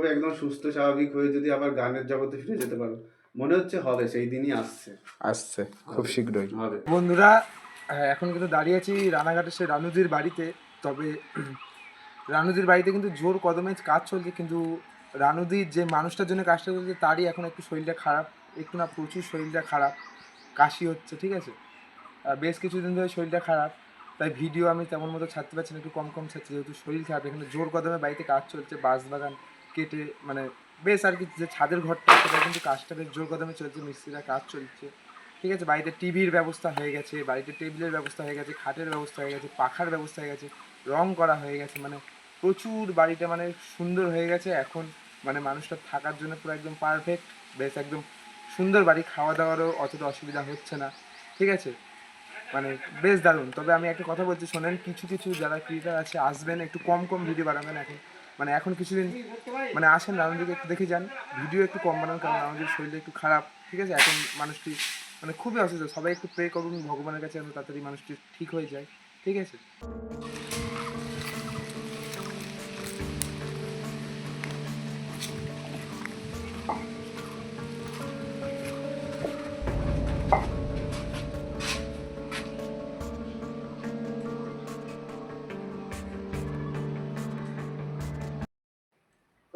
ভাবে একদম সুস্থ স্বাভাবিক হয়ে যদি আবার গানের জগতে ফিরে যেতে পারো। মনে হচ্ছে হবে সেই দিনই আসছে। আসছে খুব শীঘ্রই। হবে। বন্ধুরা হ্যাঁ, এখন কিন্তু দাঁড়িয়ে আছি রানাঘাটের সেই রানুদির বাড়িতে। তবে রানুদির বাড়িতে কিন্তু জোর কদমে কাজ চলছে কিন্তু রানুদির যে মানুষটার জন্য কাজটা চলছে তারই এখন একটু শরীরটা খারাপ। একটু না প্রচুর শরীরটা খারাপ। কাশি হচ্ছে ঠিক আছে? আর বেশ কিছুদিন ধরে শরীরটা খারাপ। তাই ভিডিও আমি তেমন মতো ছাড়তে পারছি না একটু কম কম ছাড়ছি। যেহেতু শরীর খারাপ এখানে জোর কদমে বাড়িতে কাজ চলছে বাঁশ বাগান কেটে মানে বেশ আর কি যে ছাদের ঘরটা সেটা কিন্তু কাজটা বেশ জোর কদমে চলছে, মিস্ত্রিরা কাজ চলছে। ঠিক আছে, বাড়িতে টিভির ব্যবস্থা হয়ে গেছে, বাড়িতে টেবিলের ব্যবস্থা হয়ে গেছে, খাটের ব্যবস্থা হয়ে গেছে, পাখার ব্যবস্থা হয়ে গেছে, রং করা হয়ে গেছে মানে প্রচুর বাড়িটা মানে সুন্দর হয়ে গেছে। এখন মানে মানুষটা থাকার জন্য পুরো একদম পারফেক্ট বেশ একদম সুন্দর বাড়ি খাওয়া দাওয়ারও অতটা অসুবিধা হচ্ছে না। ঠিক আছে? মানে বেশ দারুণ। তবে আমি একটা কথা বলছি, শোনেন, কিছু কিছু যারা ক্রিয়েটার আছে, আসবেন, একটু কম কম ভিডিও বানাবেন এখন। মানে এখন কিছুদিন মানে আসেন রানুদিকে একটু দেখে যান। ভিডিও একটু কম বানান, কারণ রানুদির শরীরটা একটু খারাপ, ঠিক আছে? এখন মানুষটি মানে খুবই অসুস্থ। সবাই একটু প্রে করুন, ভগবানের কাছে তাড়াতাড়ি মানুষটি ঠিক হয়ে যায়, ঠিক আছে?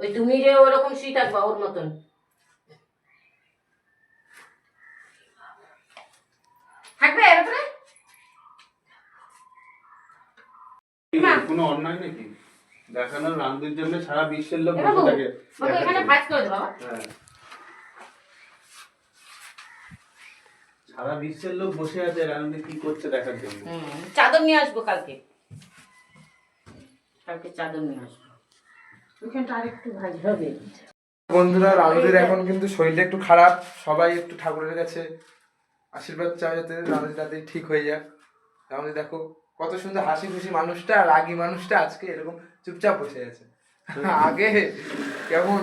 ওই তুমি যে ওরকম শুয়ে থাকবা ওর মতন। থাকবে এর উপরে? কোনো অন্যায় নাকি? দেখানো রামদের জন্য সারা বিশ্বের লোক বসে থাকে। এখানে ভাজ করে দে বাবা। হ্যাঁ। সারা বিশ্বের লোক বসে আছে রামদের কি করছে দেখার জন্য? চাদর নিয়ে আসব কালকে। কালকে চাদর নিয়ে আসব। ওইখানটা আরেকটু ভাজ হবে। বন্ধুরা রানুদির এখন কিন্তু শরীরটা একটু খারাপ। সবাই একটু ঠাকুরের কাছে আশীর্বাদ চাও যাতে রানুদি তাড়াতাড়ি ঠিক হয়ে যাক। রানুদি দেখো কত সুন্দর হাসি খুশি মানুষটা আর রাগী মানুষটা আজকে এরকম চুপচাপ বসে আছে। আগে কেমন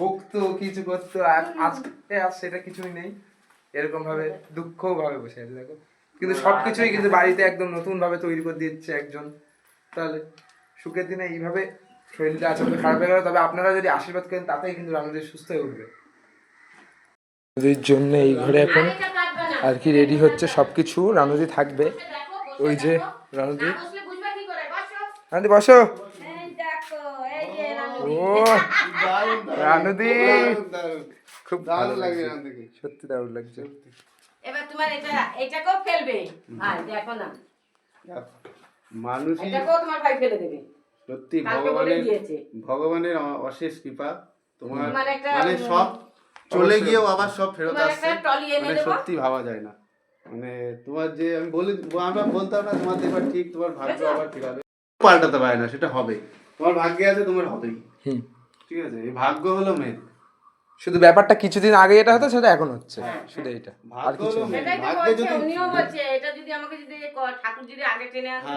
বকতো কিছু করতো আর আজকে আর সেটা কিছুই নেই। এরকম ভাবে দুঃখ ভাবে বসে আছে দেখো। কিন্তু সবকিছুই কিন্তু বাড়িতে একদম নতুন ভাবে তৈরি করে দিচ্ছে একজন। তাহলে সুখের দিনে এইভাবে শরীরটা আচমকা খারাপ হয়ে গেল তবে আপনারা যদি আশীর্বাদ করেন তাতেই কিন্তু রানুদের সুস্থ হয়ে উঠবে। জন্য এই ঘরে এখন। আর কি রেডি হচ্ছে সবকিছু। রানুদি থাকবে। ওই যে। রানুদি না বসলে বুঝবে কি করে বসো। রানুদি বসো এই দেখো এই যে রানুদি। ও রানুদি খুব ভালো লাগে সত্যি দারুণ লাগছে। এবার তোমার এটা এটাকেও ফেলবে। হ্যাঁ দেখো না। এটাকেও তোমার ভাই ফেলে দেবে। সত্যি ভগবানের ভগবানের অশেষ কৃপা তোমার মানে সব চলে গিয়েও আবার সব ফেরত আসছে। মানে সত্যি ভাবা যায় না। মানে তোমার যে আমি বলি আমরা বলতাম না তোমার এবার ঠিক তোমার ভাগ্য আবার ঠিক হবে পাল্টাতে পারে না সেটা হবে। তোমার ভাগ্যে আছে তোমার হবেই। ঠিক আছে এই ভাগ্য হলো মেন শুধু ব্যাপারটা কিছুদিন আগে এটা হতো সেটা এখন হচ্ছে। শুধু এইটা আর ভাগ্য কিছু ভাগ্যে যদি উনিও বলছে এটা যদি আমাকে যদি ঠাকুর যদি আগে টেনে আসে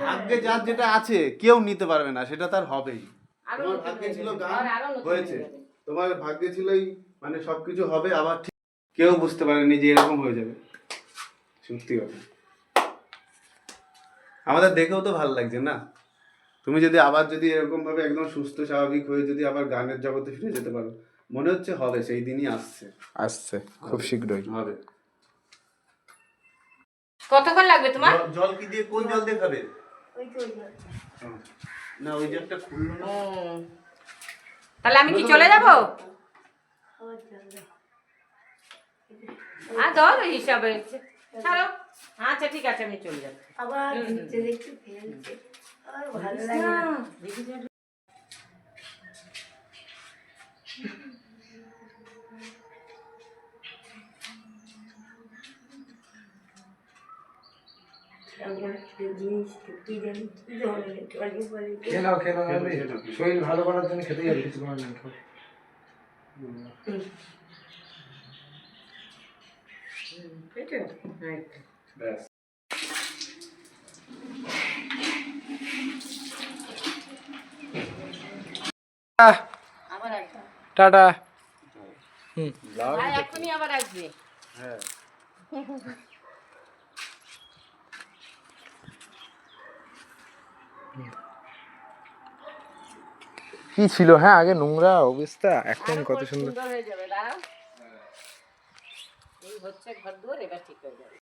ভাগ্যে যার যেটা আছে কেউ নিতে পারবে না সেটা তার হবেই। তোমার ভাগ্যে ছিল গান হয়েছে। তোমার ভাগ্যে ছিল মানে সবকিছু হবে আবার ঠিক কেউ বুঝতে পারেনি যে এরকম হয়ে যাবে। সত্যি কথা। আমাদের দেখেও তো ভালো লাগছে না। তুমি যদি আবার যদি এরকম ভাবে একদম সুস্থ স্বাভাবিক হয়ে যদি আবার গানের জগতে ফিরে যেতে পারো মনে হচ্ছে হবে সেই দিনই আসছে। আসছে খুব শীঘ্রই। হবে। কতক্ষণ লাগবে তোমার? জল- জল কি দিয়ে কোন জল দিয়ে খাবে? হুম। না ওই জলটা খুললো না। তাহলে আমি কি চলে যাব? হ্যাঁ ধর ওই হিসাবে ছাড়ো। আচ্ছা ঠিক আছে আমি চলে যাব। আবার নিচে আর ভালো লাগে না দেখি যে- এমন একটা জিনিস তো কি জানি কি ধরনের টলি ফলি খেয়ে নাও খেয়ে নাও রানুদি। শরীর ভালো করার জন্য খেতে যাবে কিছু করার নেই? হ্যাঁ। ব্যাস টাটা হুম এখনই আবার আসবে হ্যাঁ কি ছিল? হ্যাঁ আগে নোংরা অবস্থা। এখন কত সুন্দর হয়ে যাবে দাঁড়াও। এই হচ্ছে ঘর দুয়ার এবার ঠিক হয়ে যাবে।